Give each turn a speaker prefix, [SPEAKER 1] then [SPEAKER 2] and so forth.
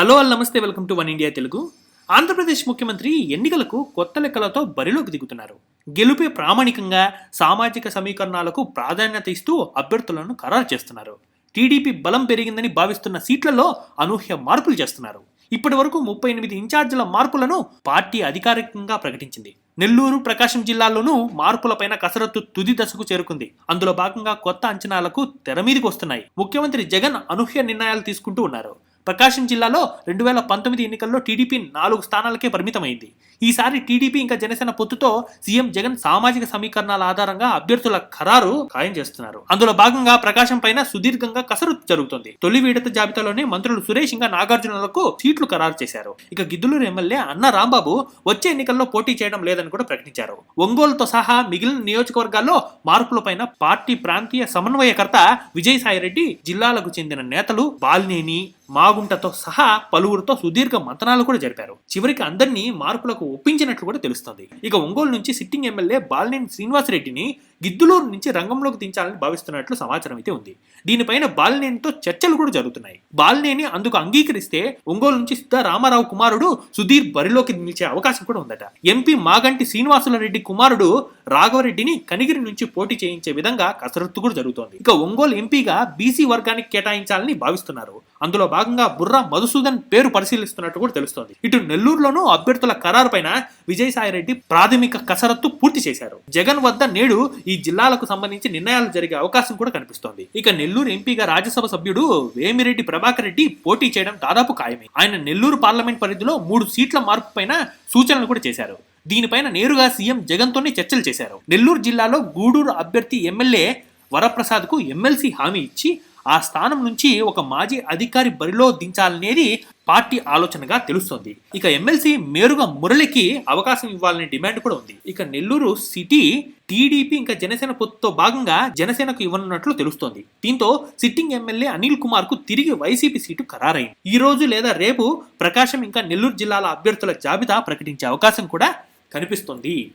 [SPEAKER 1] Hello all namaste welcome to one India Telugu. Andhra Pradesh ముఖ్యమంత్రి ఎన్నికలకు కొత్త లెక్కలతో బరిలోకి దిగుతున్నారు. గెలుపే ప్రామాణికంగా సామాజిక సమీకరణాలకు ప్రాధాన్యత ఇస్తూ అభ్యర్థులను ఖరారు చేస్తున్నారు. టీడీపీ బలం పెరిగిందని భావిస్తున్న సీట్లలో అనూహ్య మార్పులు చేస్తున్నారు. ఇప్పటి వరకు ముప్పై ఎనిమిది ఇన్ఛార్జీల మార్పులను పార్టీ అధికారికంగా ప్రకటించింది. నెల్లూరు ప్రకాశం జిల్లాల్లోనూ మార్పులపైన కసరత్తు తుది దశకు చేరుకుంది. అందులో భాగంగా కొత్త అంచనాలకు తెర మీదకి వస్తున్నాయి. ముఖ్యమంత్రి జగన్ అనూహ్య నిర్ణయాలు తీసుకుంటూ ఉన్నారు. ప్రకాశం జిల్లాలో రెండు వేల పంతొమ్మిది ఎన్నికల్లో టీడీపీ నాలుగు స్థానాలకే పరిమితమైంది. ఈసారి టీడీపీ ఇంకా జనసేన పొత్తుతో సీఎం జగన్ సామాజిక సమీకరణాల ఆధారంగా అభ్యర్థుల ఖరారు ఖాయం చేస్తున్నారు. అందులో భాగంగా ప్రకాశం పైన సుదీర్ఘంగా కసరత్తు జరుగుతుంది. తొలి విడత జాబితాలోనే మంత్రులు సురేష్ ఇంకా నాగార్జునలకు సీట్లు ఖరారు చేశారు. ఇక గిద్దులూరు ఎమ్మెల్యే అన్న రాంబాబు వచ్చే ఎన్నికల్లో పోటీ చేయడం లేదని కూడా ప్రకటించారు. ఒంగోలుతో సహా మిగిలిన నియోజకవర్గాల్లో మార్పులపైన పార్టీ ప్రాంతీయ సమన్వయకర్త విజయసాయిరెడ్డి జిల్లాలకు చెందిన నేతలు బాలినేని మాగుంటతో సహా పలువురితో సుదీర్ఘ మంతనాలు కూడా జరిపారు. చివరికి అందరినీ మార్పులకు ఒప్పించినట్లు కూడా తెలుస్తోంది. ఇక ఒంగోలు నుంచి సిట్టింగ్ ఎమ్మెల్యే బాలినేని శ్రీనివాసరెడ్డిని గిద్దులూరు నుంచి రంగంలోకి దించాలని భావిస్తున్నట్లు సమాచారం అయితే ఉంది. దీనిపైన బాలినేనితో చర్చలు కూడా జరుగుతున్నాయి. బాలినేని అందుకు అంగీకరిస్తే ఒంగోలు నుంచి సిద్ధ రామారావు కుమారుడు సుధీర్ బరిలోకి నిలిచే అవకాశం కూడా ఉందట. ఎంపీ మాగంటి శ్రీనివాసుల రెడ్డి కుమారుడు రాఘవరెడ్డిని కనిగిరి నుంచి పోటీ చేయించే విధంగా కసరత్తు కూడా జరుగుతోంది. ఇక ఒంగోలు ఎంపీగా బీసీ వర్గానికి కేటాయించాలని భావిస్తున్నారు. అందులో భాగంగా బుర్రా మధుసూదన్ పేరు పరిశీలిస్తున్నట్టు కూడా తెలుస్తోంది. ఇటు నెల్లూరులోనూ అభ్యర్థుల ఖరారు పైన విజయసాయిరెడ్డి ప్రాథమిక కసరత్తు పూర్తి చేశారు. జగన్ వద్ద నేడు ఈ జిల్లాలకు సంబంధించి నిర్ణయాలు జరిగే అవకాశం కూడా కనిపిస్తోంది. ఇక నెల్లూరు ఎంపీగా రాజ్యసభ సభ్యుడు వేమిరెడ్డి ప్రభాకర్ రెడ్డి పోటీ చేయడం దాదాపు ఖాయమే. ఆయన నెల్లూరు పార్లమెంట్ పరిధిలో మూడు సీట్ల మార్పు పైన సూచనలు కూడా చేశారు. దీనిపైన నేరుగా సీఎం జగన్తోనే చర్చలు చేశారు. నెల్లూరు జిల్లాలో గూడూరు అభ్యర్థి ఎమ్మెల్యే వరప్రసాద్కు ఎమ్మెల్సీ హామీ ఇచ్చి ఆ స్థానం నుంచి ఒక మాజీ అధికారి బరిలో దించాలనేది పార్టీ ఆలోచనగా తెలుస్తోంది. ఇక ఎమ్మెల్సీ మేరుగా మురళికి అవకాశం ఇవ్వాలనే డిమాండ్ కూడా ఉంది. ఇక నెల్లూరు సిటీ టీడీపీ ఇంకా జనసేన పొత్తుతో భాగంగా జనసేనకు ఇవ్వనున్నట్లు తెలుస్తోంది. దీంతో సిట్టింగ్ ఎమ్మెల్యే అనిల్ కుమార్కు తిరిగి వైసీపీ సీటు ఖరారైంది. ఈ రోజు లేదా రేపు ప్రకాశం ఇంకా నెల్లూరు జిల్లాల అభ్యర్థుల జాబితా ప్రకటించే అవకాశం కూడా కనిపిస్తోంది.